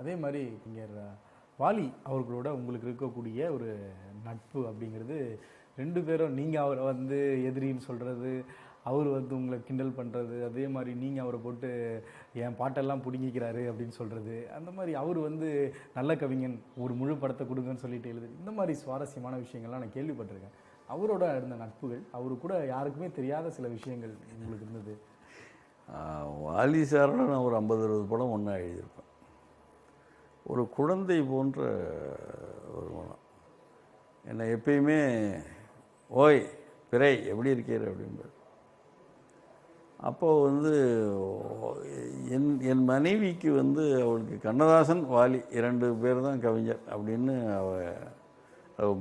அதே மாதிரி இங்கே வாலி அவர்களோட உங்களுக்கு இருக்கக்கூடிய ஒரு நட்பு அப்படிங்கிறது ரெண்டு பேரும் நீங்கள் அவரை வந்து எதிரின்னு சொல்கிறது அவர் வந்து உங்களை கிண்டல் பண்ணுறது அதே மாதிரி நீங்கள் அவரை போட்டு என் பாட்டெல்லாம் பிடுங்கிக்கிறாரு அப்படின்னு சொல்கிறது அந்த மாதிரி அவர் வந்து நல்ல கவிஞன் ஒரு முழு படத்தை கொடுங்கன்னு சொல்லிட்டு எழுது இந்த மாதிரி சுவாரஸ்யமான விஷயங்கள்லாம் நான் கேள்விப்பட்டிருக்கேன். அவரோட இருந்த நட்புகள் அவரு கூட யாருக்குமே தெரியாத சில விஷயங்கள் உங்களுக்கு இருந்தது? வாலி சாரோட நான் ஒரு ஐம்பது அறுபது படம் ஒன்றா எழுதியிருப்பேன். ஒரு குழந்தை போன்ற ஒரு மனம் என்னை எப்பயுமே ஓய் பிறை எப்படி இருக்கீர்? அப்படிம்பார். அப்போ வந்து என் என் மனைவிக்கு வந்து அவளுக்கு கண்ணதாசன் வாலி இரண்டு பேர் தான் கவிஞர் அப்படின்னு அவ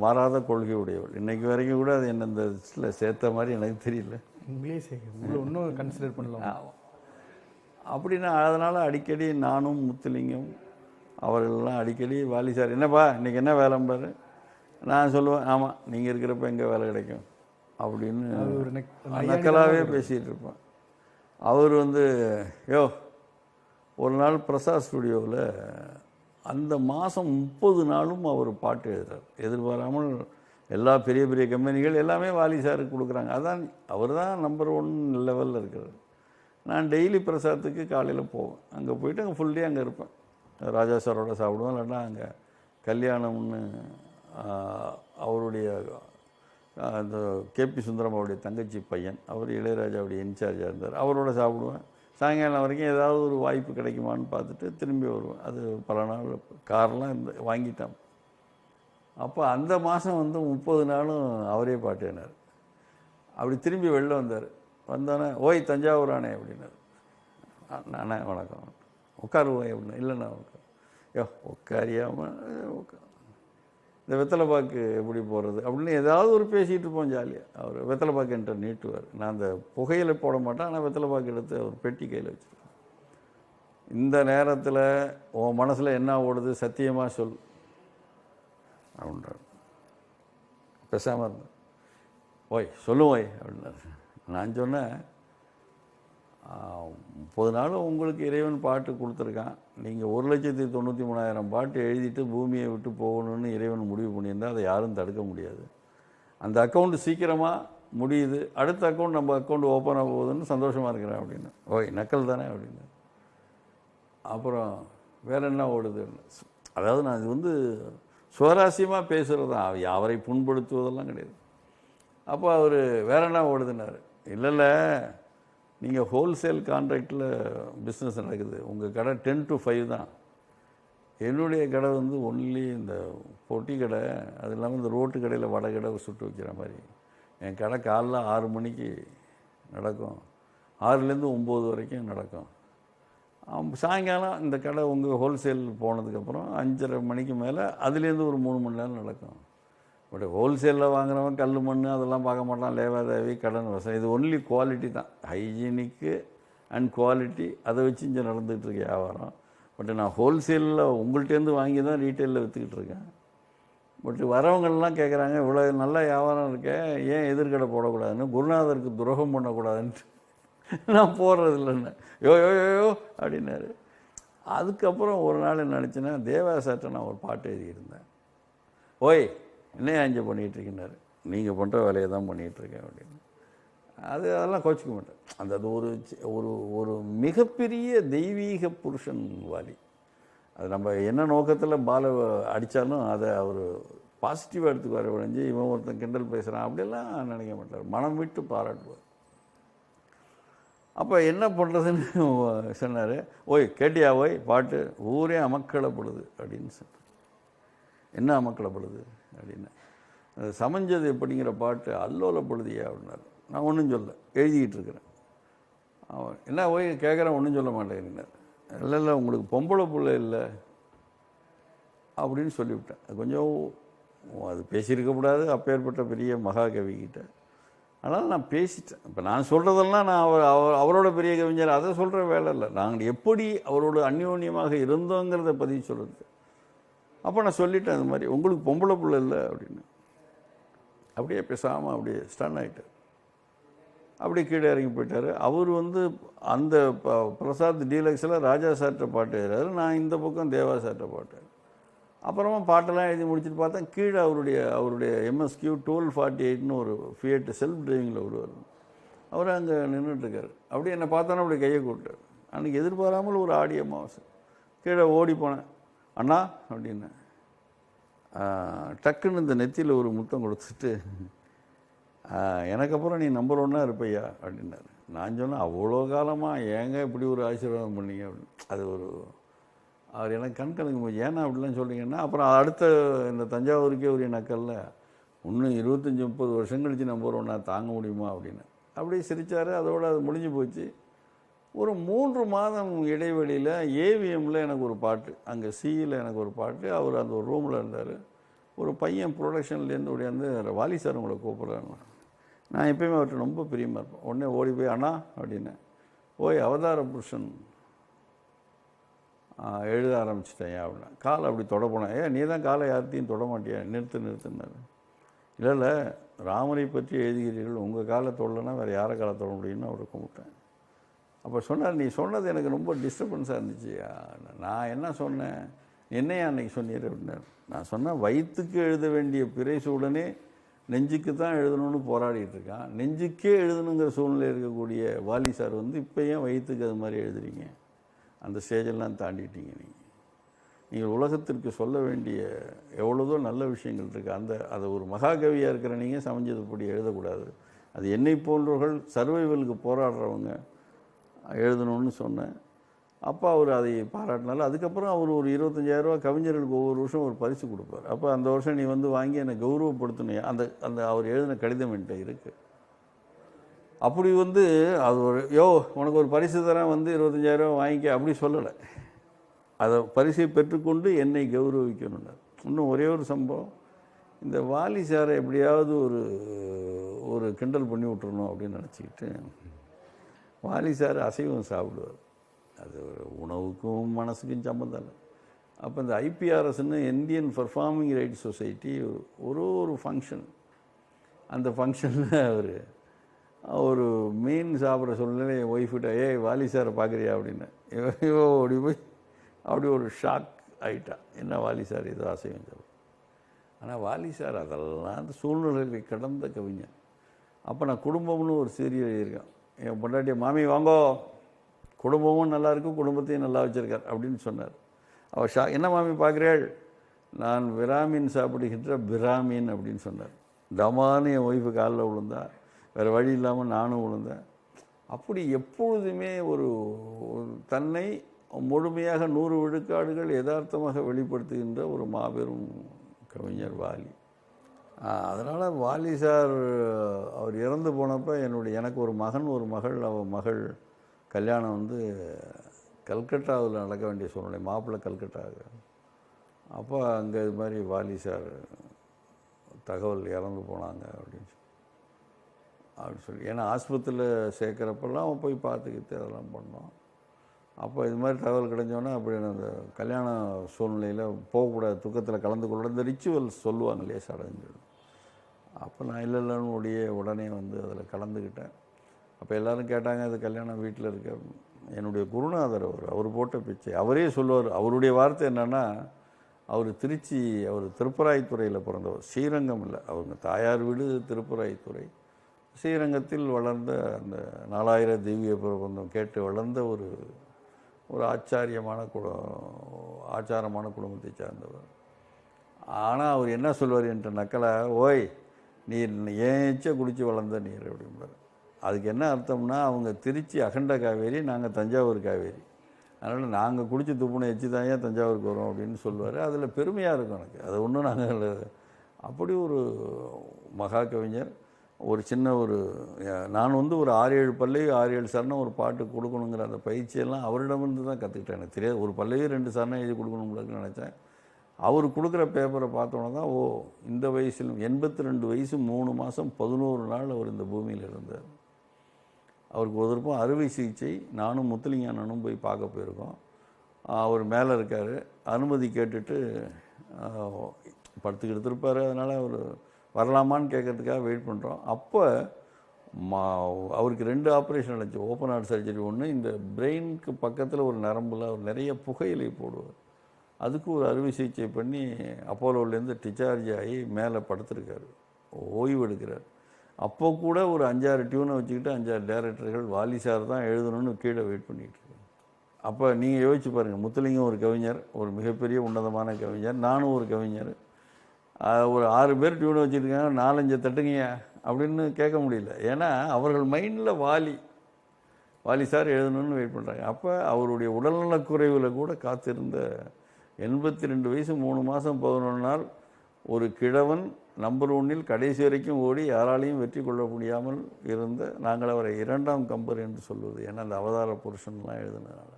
மாறாத கொள்கை உடையவள். இன்னைக்கு வரைக்கும் கூட அது என்ன இந்த லிஸ்ட்டில் சேர்த்த மாதிரி எனக்கு தெரியல. உங்களே சரி உங்களை இன்னும் கன்சிடர் பண்ணலாம்? அப்படின்னா அதனால் அடிக்கடி நானும் முத்துலிங்கம் அவர்கள்லாம் அடிக்கடி வாலி சார் என்னப்பா இன்றைக்கி என்ன வேலைம்பாரு நான் சொல்லுவேன் ஆமாம் நீங்கள் இருக்கிறப்ப எங்கே வேலை கிடைக்கும்? அப்படின்னு நக்கலாகவே பேசிகிட்டு இருப்பேன். அவர் வந்து யோ ஒரு நாள் பிரசாத் ஸ்டுடியோவில் அந்த மாதம் முப்பது நாளும் அவர் பாட்டு எழுதுறார். எதிர்பாராமல் எல்லா பெரிய பெரிய கம்பெனிகள் எல்லாமே வாலி சாருக்கு கொடுக்குறாங்க. அதான் அவர் தான் நம்பர் ஒன் லெவலில் இருக்கிறார். நான் டெய்லி பிரசாத்துக்கு காலையில் போவேன். அங்கே போயிட்டு அங்கே ஃபுல் டே அங்கே இருப்பேன். ராஜா சாரோட சாப்பிடுவோம். இல்லைன்னா அங்கே கல்யாணம்னு அவருடைய அந்த கேபி சுந்தரம் அவருடைய தங்கச்சி பையன் அவர் இளையராஜாவுடைய இன்சார்ஜாக இருந்தார். அவரோட சாப்பிடுவேன். சாயங்காலம் வரைக்கும் ஏதாவது ஒரு வாய்ப்பு கிடைக்குமான்னு பார்த்துட்டு திரும்பி வருவேன். அது பல நாள் கார்லாம் இந்த வாங்கிட்டான். அப்போ அந்த மாதம் வந்து முப்பது நாளும் அவரே பாட்டினார். அப்படி திரும்பி வெளில வந்தார். வந்தோடனே ஓய் தஞ்சாவூர் அப்படின்னார். அப்படின்னாரு நானே வணக்கம். உட்காருவோம் ஒன்று இல்லைண்ணா உட்கார் யோ உட்காரியாமல் உட்கா இந்த வெத்தலைப்பாக்கு எப்படி போகிறது அப்படின்னு ஏதாவது ஒரு பேசிகிட்டு இருப்போம் ஜாலியாக அவர் வெத்தலைப்பாக்கு என்கிட்ட நீட்டுவார். நான் அந்த புகையில போட மாட்டேன் ஆனால் வெத்தலை பாக்கு எடுத்து அவர் பெட்டி கையில் வச்சுருக்கேன் இந்த நேரத்தில் உன் மனசில் என்ன ஓடுது? சத்தியமாக சொல். அப்படின்றார். பேசாமல் இருந்தேன் ஓய் சொல்லுவோய் ஓய் அப்படின்னாரு. நான் சொன்னேன் முப்பது நாள் உங்களுக்கு இறைவன் பாட்டு கொடுத்துருக்கான். நீங்கள் ஒரு லட்சத்தி தொண்ணூற்றி மூணாயிரம் பாட்டு எழுதிட்டு பூமியை விட்டு போகணும்னு இறைவன் முடிவு பண்ணியிருந்தால் அதை யாரும் தடுக்க முடியாது. அந்த அக்கௌண்ட் சீக்கிரமாக முடியுது. அடுத்த அக்கௌண்ட் நம்ம அக்கௌண்ட் ஓப்பன் ஆக போகுதுன்னு சந்தோஷமாக இருக்கிறேன் அப்படின்னு. ஓய் நக்கல் தானே அப்படின்னு. அப்புறம் வேற என்ன ஓடுது? அதாவது நான் இது வந்து சுவராசியமாக பேசுகிறது தான். அவரை புண்படுத்துவதெல்லாம் கிடையாது. அப்போ அவர் வேற என்ன ஓடுதுன்னாரு? இல்லை இல்லை. நீங்கள் ஹோல்சேல் கான்ட்ராக்டில் பிஸ்னஸ் நடக்குது. உங்கள் கடை டென் டு ஃபைவ் தான். என்னுடைய கடை வந்து ஒன்லி இந்த பொட்டி கடை அது இல்லாமல் இந்த ரோட்டு கடையில் வடை கடை சுட்டு வைக்கிற மாதிரி. என் கடை காலைல ஆறு மணிக்கு நடக்கும். ஆறுலேருந்து ஒம்பது வரைக்கும் நடக்கும். சாயங்காலம் இந்த கடை உங்கள் ஹோல்சேல் போனதுக்கப்புறம் அஞ்சரை மணிக்கு மேலே அதுலேருந்து ஒரு மூணு மணி நேரம் நடக்கும். பட் ஹோல்சேலில் வாங்குறவன் கல் மண் அதெல்லாம் பார்க்க மாட்டான். லேவாதேவி கடன் வசம் இது ஒன்லி குவாலிட்டி தான். ஹைஜீனிக்கு அண்ட் குவாலிட்டி அதை வச்சு இங்கே நடந்துகிட்டு இருக்கு வியாபாரம். பட் நான் ஹோல்சேலில் உங்கள்கிட்டேருந்து வாங்கி தான் ரீட்டெயிலில் விற்றுக்கிட்டு இருக்கேன். பட் வரவங்கள்லாம் கேட்குறாங்க இவ்வளோ நல்ல வியாபாரம் இருக்கேன் ஏன் எதிர்கடை போடக்கூடாதுன்னு? குருநாதருக்கு துரோகம் பண்ணக்கூடாதுன்ட்டு. நான் போடுறது இல்லைன்னு யோ யோ யோ யோ அப்படின்னாரு. அதுக்கப்புறம் ஒரு நாள் என்ன நினச்சேன்னா தேவாசாட்ட நான் ஒரு பாட்டு எழுதியிருந்தேன். ஓய் என்ன அஞ்சு பண்ணிகிட்டு நீங்கள் பண்ணுற வேலையை தான் பண்ணிகிட்டு இருக்கேன் அப்படின்னு. அது அதெல்லாம் கோச்சிக்க மாட்டேன். அந்த அது ஒரு ஒரு ஒரு மிகப்பெரிய தெய்வீக புருஷன் வாலி அது நம்ம என்ன நோக்கத்தில் பால அடித்தாலும் அதை அவர் பாசிட்டிவாக எடுத்துக்குவார் ஒழிஞ்சு இவன் ஒருத்தன் கிண்டல் பேசுகிறான் அப்படிலாம் நினைக்க மாட்டார். மனம் விட்டு பாராட்டுவார். அப்போ என்ன பண்ணுறதுன்னு சொன்னார். ஓய் கேட்டியா ஓய் பாட்டு? ஊரே அமக்களப்படுது அப்படின்னு சொன்னார். என்ன அமக்களப்படுது அப்படின்னு. சமைஞ்சது எப்படிங்கிற பாட்டு அல்லோலப்படுதியா அப்படின்னாரு. நான் ஒன்றும் சொல்ல எழுதிக்கிட்டு இருக்கிறேன். அவன் என்ன ஓய் கேட்குறேன் ஒன்றும் சொல்ல மாட்டேங்கிறார் இல்லை இல்லை உங்களுக்கு பொம்பளை பிள்ளை இல்லை அப்படின்னு சொல்லிவிட்டேன். அது கொஞ்சம் அது பேசியிருக்கக்கூடாது அப்பேற்பட்ட பெரிய மகாகவிக்கிட்ட ஆனால் நான் பேசிட்டேன். இப்போ நான் சொல்கிறதெல்லாம் நான் அவர் அவர் அவரோட பெரிய கவிஞர் அதை சொல்கிற வேலை இல்லை. நாங்கள் எப்படி அவரோட அந்யோன்யமாக இருந்தோங்கிறத பதிவு சொல்கிறது அப்போ நான் சொல்லிட்டேன் அது மாதிரி உங்களுக்கு பொம்பளை பிள்ளை இல்லை அப்படின்னு. அப்படியே பேசாமல் அப்படியே ஸ்டன் ஆகிட்டார் அப்படியே கீழே இறங்கி போயிட்டார். அவர் வந்து அந்த ப- பிரசாத் டீலக்ஸில் ராஜா சார்ட்ட பாட்டு எழுதுறாரு. நான் இந்த பக்கம் தேவா சார்ட்ட பாட்டு அப்புறமா பாட்டெல்லாம் எழுதி முடிச்சுட்டு பார்த்தா கீழே அவருடைய அவருடைய எம்எஸ்கியூ டுவெல் ஃபார்ட்டி எயிட்னு ஒரு ஃபியட் செல்ஃப் டிரைவிங்கில் வருவார் அவர் அங்கே நின்றுட்டுருக்கார் அப்படியே என்னை பார்த்தோன்னா அப்படி கையை கூப்பிட்டார். அன்றைக்கி எதிர்பாராமல் ஒரு ஆடி அமாவாசை கீழே ஓடி போனேன். அண்ணா அப்படின்னு. டக்குன்னு இந்த நெத்தியில் ஒரு முத்தம் கொடுத்துட்டு எனக்கு அப்புறம் நீ நம்பர் ஒன்றா இருப்பையா அப்படின்னாரு. நான் சொன்னேன் அவ்வளோ காலமாக ஏங்க இப்படி ஒரு ஆசீர்வாதம் பண்ணீங்க? அப்படின்னு. அது ஒரு அவர் எனக்கு கண் கணக்கு போய் ஏன்னா அப்படிலாம் சொல்கிறீங்கன்னா அப்புறம் அடுத்த இந்த தஞ்சாவூருக்கே உரிய நக்கல்ல இன்னும் இருபத்தஞ்சி முப்பது வருஷம் கழிச்சு நம்பர் ஒன்றா தாங்க முடியுமா? அப்படின்னு. அப்படியே சிரித்தார் அதோட அது முடிஞ்சு போச்சு. ஒரு மூன்று மாதம் இடைவெளியில் ஏவிஎம்மில் எனக்கு ஒரு பாட்டு அங்கே சியில் எனக்கு ஒரு பாட்டு அவர் அந்த ஒரு ரூமில் இருந்தார். ஒரு பையன் ப்ரொடக்ஷன்லேருந்து ஓடியாந்து வாலி சார் உங்களை கூப்பிட்றாங்க. நான் எப்பயுமே அவர்கிட்ட ரொம்ப பிரியமாக இருப்பேன். உடனே ஓடி போய் அண்ணா அப்படின்னேன் ஓய் அவதார புருஷன் எழுத ஆரம்பிச்சிட்டேன் அப்படின்னா. காலை அப்படி தொட போனேன். ஏன் நீ தான் காலை யார்த்தையும் தொட மாட்டியா? நிறுத்து நிறுத்துனாரு இல்லை இல்லை ராமரை பற்றி எழுதுகிறீர்கள். உங்கள் காலை தொடலைன்னா வேறு யாரை காலை தொட முடியும்னு அவரை கும்பிட்டேன் அப்போ சொன்னார் நீ சொன்னது எனக்கு ரொம்ப டிஸ்டர்பன்ஸாக இருந்துச்சு நான் என்ன சொன்னேன்? என்னையா அன்னைக்கு சொன்னீர்? அப்படின்னார். நான் சொன்னேன் வயிற்றுக்கு எழுத வேண்டிய பிறைசூடனே நெஞ்சுக்கு தான் எழுதணும்னு போராடிட்டு இருக்கான். நெஞ்சுக்கே எழுதணுங்கிற சூழ்நிலை இருக்கக்கூடிய வாலி சார் வந்து இப்போ ஏன் வயிற்றுக்கு அது மாதிரி எழுதுறீங்க? அந்த ஸ்டேஜெல்லாம் தாண்டிட்டீங்க நீங்கள் நீங்கள் உலகத்திற்கு சொல்ல வேண்டிய எவ்வளோதோ நல்ல விஷயங்கள் இருக்குது அந்த அதை ஒரு மகாகவியாக இருக்கிற நீங்கள் சமஞ்சதுப்படி எழுதக்கூடாது. அது என்னை போன்றவர்கள் சர்வைவலுக்கு போராடுறவங்க. எழுதணும்னு சொன்னேன். அப்போ அவர் அதை பாராட்டினால அதுக்கப்புறம் அவர் ஒரு இருபத்தஞ்சாயிரரூவா கவிஞர்களுக்கு ஒவ்வொரு வருஷம் ஒரு பரிசு கொடுப்பார். அப்போ அந்த வருஷம் நீ வந்து வாங்கி என்னை கௌரவப்படுத்தணும் அந்த அந்த அவர் எழுதின கடிதம் என்கிட்ட இருக்குது அப்படி வந்து அது ஒரு யோ உனக்கு ஒரு பரிசு தரேன் வந்து இருபத்தஞ்சாயிரரூவா வாங்கிக்க அப்படி சொல்லலை. அதை பரிசை பெற்றுக்கொண்டு என்னை கௌரவிக்கணும்னார். இன்னும் ஒரே ஒரு சம்பவம். இந்த வாலி சாரை எப்படியாவது ஒரு ஒரு கிண்டல் பண்ணி விட்டுறணும் அப்படின்னு நினச்சிக்கிட்டு வாலி சார் அசைவம் சாப்பிடுவார். அது ஒரு உணவுக்கும் மனசுக்கும் சம்மந்தம் இல்லை. அப்போ இந்த ஐபிஆர்எஸ்ன்னு இந்தியன் பர்ஃபார்மிங் ரைட்ஸ் சொசைட்டி ஒரு ஒரு ஃபங்க்ஷன் அந்த ஃபங்க்ஷனில் அவர் ஒரு மீன் சாப்பிட்ற சூழ்நிலை என் ஒய்ஃபிட்ட ஏய் வாலி சாரை பார்க்குறியா? அப்படின்னு. இவ ஓடி போய் அப்படி ஒரு ஷாக் ஆயிட்டா. என்ன வாலி சார் ஏதோ அசைவம் சாப்பிடும் ஆனால் வாலி சார் அதெல்லாம் அந்த சூழ்நிலைகளை கடந்த கவிஞர். அப்போ நான் குடும்பம்னு ஒரு சீரியல் எழுதியிருக்கேன். என் பொண்டாட்டிய மாமி வாங்கோ. குடும்பமும் நல்லா இருக்கும் குடும்பத்தையும் நல்லா வச்சுருக்கார் அப்படின்னு சொன்னார். அவர் ஷா என்ன மாமி பார்க்குறேள் நான் விராமின் சாப்பிடுகின்ற பிராமின் அப்படின்னு சொன்னார். தமான்னு என் ஒய்ஃபு காலில் விழுந்தா வேறு வழி இல்லாமல் நானும் விழுந்தேன். அப்படி எப்பொழுதுமே ஒரு ஒரு தன்னை முழுமையாக நூறு விழுக்காடுகள் யதார்த்தமாக வெளிப்படுத்துகின்ற ஒரு மாபெரும் கவிஞர் வாலி. அதனால் வாலி சார் அவர் இறந்து போனப்போ என்னுடைய எனக்கு ஒரு மகன் ஒரு மகள் அவள் மகள் கல்யாணம் வந்து கல்கட்டாவில் நடக்க வேண்டிய சூழ்நிலை மாப்பிள்ளை கல்கட்டாவுக்கு. அப்போ அங்கே இது மாதிரி வாலி சார் தகவல் இறந்து போனாங்க அப்படின்னு சொல்லி. அப்படின்னு சொல்லி. ஏன்னா ஆஸ்பத்திரியில் சேர்க்குறப்பெல்லாம் போய் பார்த்துக்கிட்டு அதெல்லாம் பண்ணோம். அப்போ இது மாதிரி தகவல் கிடைச்சோன்னே அப்படி அந்த கல்யாண சூழ்நிலையில் போகக்கூடாது துக்கத்தில் கலந்து கொள்ள இந்த ரிச்சுவல்ஸ் சொல்லுவாங்க இல்லையா சடங்கு அப்போ நான் இல்லை இல்லைன்னு உடனே வந்து அதில் கலந்துக்கிட்டேன் அப்போ எல்லாரும் கேட்டாங்க அது கல்யாணம் வீட்டில் இருக்க. என்னுடைய குருநாதர் அவர் அவர் போட்ட பிச்சை. அவரே சொல்லுவார் அவருடைய வார்த்தை என்னென்னா அவர் திருச்சி அவர் திருப்பராய்த்துறையில் பிறந்தவர். ஸ்ரீரங்கம் இல்லை அவங்க தாயார் வீடு திருப்பராய்த்துறை ஸ்ரீரங்கத்தில் வளர்ந்த அந்த நாலாயிர திவ்ய பிரபந்தம் கேட்டு வளர்ந்த ஒரு ஒரு ஆச்சாரியமான குட ஆச்சாரமான குடும்பத்தை சார்ந்தவர். ஆனால் அவர் என்ன சொல்வார் என்ற நக்கலை ஓய் நீர் ஏன் குடித்து வளர்ந்த நீர் அப்படிம்பார். அதுக்கு என்ன அர்த்தம்னா அவங்க திருச்சி அகண்ட காவேரி நாங்கள் தஞ்சாவூர் காவேரி. அதனால் நாங்கள் குடித்து துப்புன எச்சு தான் ஏன் தஞ்சாவூருக்கு வரோம் அப்படின்னு சொல்லுவார். அதில் பெருமையாக இருக்கும் எனக்கு. அது ஒன்றும் நாங்கள் அப்படி ஒரு மகா கவிஞர் ஒரு சின்ன ஒரு நான் வந்து ஒரு ஆறு ஏழு பல்லவி ஆறு ஏழு சரணம் ஒரு பாட்டு கொடுக்கணுங்கிற அந்த பயிற்சியெல்லாம் அவரிடமிருந்து தான் கற்றுக்கிட்டேன் எனக்கு தெரியாது. ஒரு பல்லவி ரெண்டு சரணம் எழுதி கொடுக்கணும்னு நினச்சேன். அவர் கொடுக்குற பேப்பரை பார்த்தோன்னே தான் ஓ இந்த வயசில் எண்பத்தி ரெண்டு வயசு மூணு மாதம் பதினோரு நாள் அவர் இந்த பூமியில் இருந்தார். அவருக்கு ஒரு திருப்பம் அறுவை சிகிச்சை நானும் முத்துலிங்க அண்ணனும் போய் பார்க்க போயிருக்கோம். அவர் மேலே இருக்கார் அனுமதி கேட்டுட்டு படுத்துக்கிட்டு இருப்பார் அதனால் அவர் வரலாமான்னு கேட்கறதுக்காக வெயிட் பண்ணுறோம் அப்போ மா அவருக்கு ரெண்டு ஆப்ரேஷன் நடந்துச்சு. ஓப்பன் ஹார்ட் சர்ஜரி ஒன்று இந்த பிரெயினுக்கு பக்கத்தில் ஒரு நரம்பில் அவர் நிறைய புகையிலை போடுவார். அதுக்கு ஒரு அறுவை சிகிச்சை பண்ணி அப்போலோலேருந்து டிச்சார்ஜ் ஆகி மேலே படுத்திருக்காரு. ஓய்வு எடுக்கிறார் அப்போ கூட ஒரு அஞ்சாறு டியூனை வச்சுக்கிட்டு அஞ்சாறு டேரக்டர்கள் வாலி சார் தான் எழுதணும்னு கீழே வெயிட் பண்ணிகிட்டு இருக்காங்க அப்போ நீங்கள் யோசிச்சு பாருங்கள் முத்துலிங்கம் ஒரு கவிஞர் ஒரு மிகப்பெரிய உன்னதமான கவிஞர் நானும் ஒரு கவிஞர். ஒரு ஆறு பேர் டியூனை வச்சுருக்காங்க நாலஞ்சு தட்டுங்கய்யா அப்படின்னு கேட்க முடியல. ஏன்னா அவர்கள் மைண்டில் வாலி வாலி சார் எழுதணும்னு வெயிட் பண்ணுறாங்க அப்போ அவருடைய உடல்நலக்குறைவில் கூட காத்திருந்த எண்பத்தி ரெண்டு வயசு மூணு மாதம் பதினொன்று நாள் ஒரு கிழவன் நம்பர் ஒன்னில் கடைசி வரைக்கும் ஓடி யாராலையும் வெற்றி கொள்ள முடியாமல் இருந்த நாங்கள் அவரை இரண்டாம் கம்பர் என்று சொல்வது ஏன்னா அந்த அவதார புருஷன்லாம் எழுதினதுனால.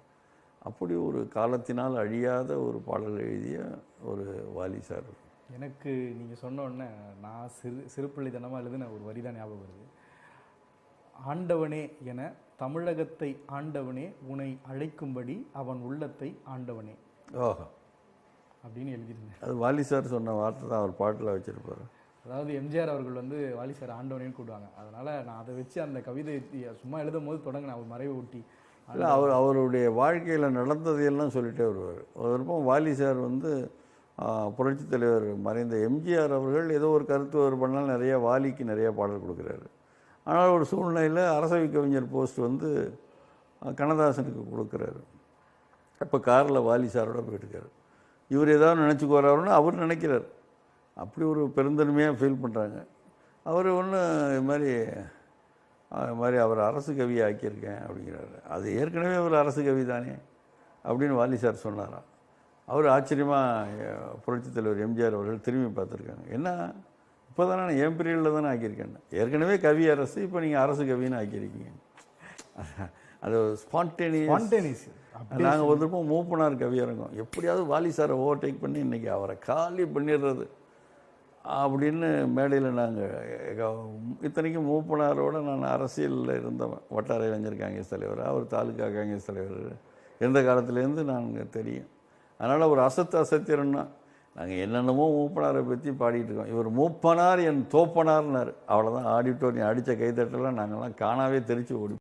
அப்படி ஒரு காலத்தினால் அழியாத ஒரு பாடல் எழுதிய ஒரு வாலி சார். எனக்கு நீங்கள் சொன்ன உடனே நான் சிறு சிறுபிள்ளைத்தனமாக எழுதின ஒரு வரி தான் ஞாபகம் வருது. ஆண்டவனே என தமிழகத்தை ஆண்டவனே உன்னை அழைக்கும்படி அவன் உள்ளத்தை ஆண்டவனே. ஓஹோ. அப்படின்னு எழுதியிருந்தேன். அது வாலி சார் சொன்ன வார்த்தை தான் அவர் பாட்டில் வச்சிருப்பாரு. அதாவது எம்ஜிஆர் அவர்கள் வந்து வாலி சார் ஆண்டவனேன்னு கூப்பிடுவாங்க அதனால் நான் அதை வச்சு அந்த கவிதை சும்மா எழுதும் போது தொடங்கினேன். அவர் மறைவை ஒட்டி இல்லை அவர் அவருடைய வாழ்க்கையில் நடந்ததையெல்லாம் சொல்லிட்டே வருவார். தடவை வாலி சார் வந்து புரட்சித் தலைவர் மறைந்த எம்ஜிஆர் அவர்கள் ஏதோ ஒரு கருத்து ஒரு பண்ணால் நிறைய வாலிக்கு நிறைய பாடல் கொடுக்குறாரு. ஆனால் ஒரு சூழ்நிலையில் அரசவை கவிஞர் போஸ்ட் வந்து கண்ணதாசனுக்கு கொடுக்குறாரு. அப்போ காரில் வாலி சாரோட போயிட்டுருக்காரு. இவர் ஏதாவது நினச்சிக்குவாரோன்னு அவர் நினைக்கிறார். அப்படி ஒரு பெருந்தன்மையாக ஃபீல் பண்ணுறாங்க அவர் ஒன்று இது மாதிரி அது மாதிரி அவர் அரசு கவியை ஆக்கியிருக்கேன் அப்படிங்கிறாரு. அது ஏற்கனவே அவர் அரசு கவி தானே அப்படின்னு வாலி சார் சொன்னாராம். அவர் ஆச்சரியமாக புரட்சித் தலைவர் எம்ஜிஆர் அவர்கள் திரும்பி பார்த்துருக்காங்க. என்ன? இப்போ தானே நான் என் பீரியடில் தானே ஆக்கியிருக்கேன் ஏற்கனவே கவி அரசு இப்போ நீங்கள் அரசு கவின்னு ஆக்கியிருக்கீங்க. அது ஸ்பான்டேனியஸ் நாங்கள் வந்திருப்போம் மூப்பனார் கவியரங்கம் எப்படியாவது வாலி சாரை ஓவர்டேக் பண்ணி இன்றைக்கி அவரை காலி பண்ணிடுறது. அப்படின்னு மேடையில் நாங்கள் இத்தனைக்கும் மூப்பனாரோட நான் அரசியலில் இருந்தவன் வட்டார இளைஞர் காங்கிரஸ் தலைவர் அவர் தாலுகா காங்கிரஸ் தலைவர். எந்த காலத்துலேருந்து நாங்கள் தெரியும். அதனால் ஒரு அசத்து அசத்திரம்னா நாங்கள் என்னென்னமோ மூப்பனாரை பற்றி பாடிட்டு இருக்கோம். இவர் மூப்பனார் என் தோப்பனார்னார். அவ்வளோதான் ஆடிட்டோரியம் அடித்த கைத்தட்டெல்லாம் நாங்கள்லாம் காணாவே தெரிச்சு ஓடி